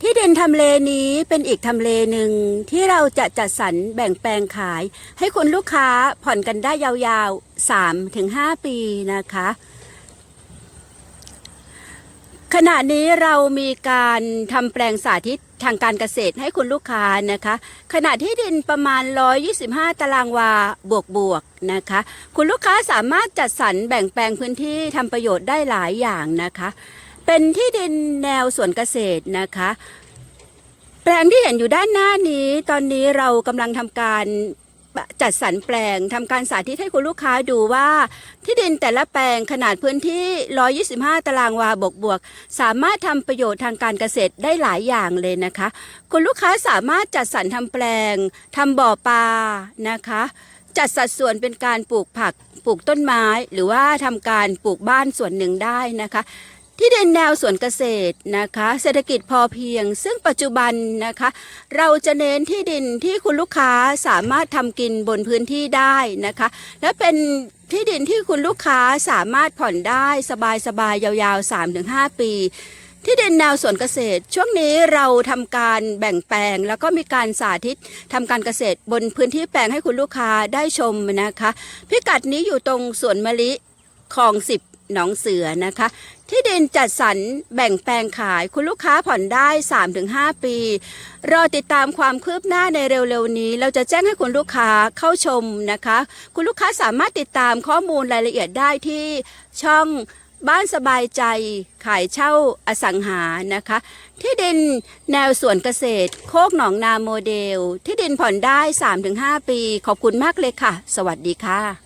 ที่ดินทำเลนี้เป็นอีกทำเลหนึ่งที่เราจะจัดสรรแบ่งแปลงขาย ให้คุณลูกค้าผ่อนกันได้ยาวๆ 3-5 ปีนะคะ ขณะนี้เรามีการทำแปลงสาธิตทางการเกษตรให้คุณลูกค้านะคะ ขณะที่ดินประมาณ 125 ตารางวาบวกบวกนะคะ คุณลูกค้าสามารถจัดสรรแบ่งแปลงพื้นที่ทำประโยชน์ได้หลายอย่างนะคะ เป็นที่ดินแนวสวนเกษตรนะคะ แปลงที่เห็นอยู่ด้านหน้านี้ ตอนนี้เรากำลังทำการจัดสรรแปลงทำการสาธิตให้คุณลูกค้าดูว่า ที่ดินแต่ละแปลงขนาดพื้นที่ 125 ตารางวาบวกบวก สามารถทำประโยชน์ทางการเกษตรได้หลายอย่างเลยนะคะ คุณลูกค้าสามารถจัดสรรทำแปลงทำบ่อปลานะคะ จัดสัดส่วนเป็นการปลูกผักปลูกต้นไม้ หรือว่าทำการปลูกบ้านส่วนหนึ่งได้นะคะ ที่ดินแนวสวนเกษตรนะคะ เศรษฐกิจพอเพียง ซึ่งปัจจุบันนะคะ เราจะเน้นที่ดินที่คุณลูกค้าสามารถทำกินบนพื้นที่ได้นะคะ และเป็นที่ดินที่คุณลูกค้าสามารถผ่อนได้สบายๆยาวๆ 3-5 ปีที่ดินแนวสวนเกษตร ช่วงนี้เราทำการแบ่งแปลง แล้วก็มีการสาธิตทำการเกษตรบนพื้นที่แปลงให้คุณลูกค้าได้ชมนะคะ พิกัดนี้อยู่ตรงสวนมะลิคลองสิบ หนองเสือนะคะ ที่ดินจัดสรรแบ่งแปลงขายคุณลูกค้าผ่อนได้ 3-5 ปี รอติดตามความคืบหน้าในเร็วๆนี้ เราจะแจ้งให้คุณลูกค้าเข้าชมนะคะ คุณลูกค้าสามารถติดตามข้อมูลรายละเอียดได้ที่ช่องบ้านสบายใจขายเช่าอสังหานะคะ ที่ดินแนวสวนเกษตร โคกหนองนาโมเดล ที่ดินผ่อนได้ 3-5 ปี ขอบคุณมากเลยค่ะ สวัสดีค่ะ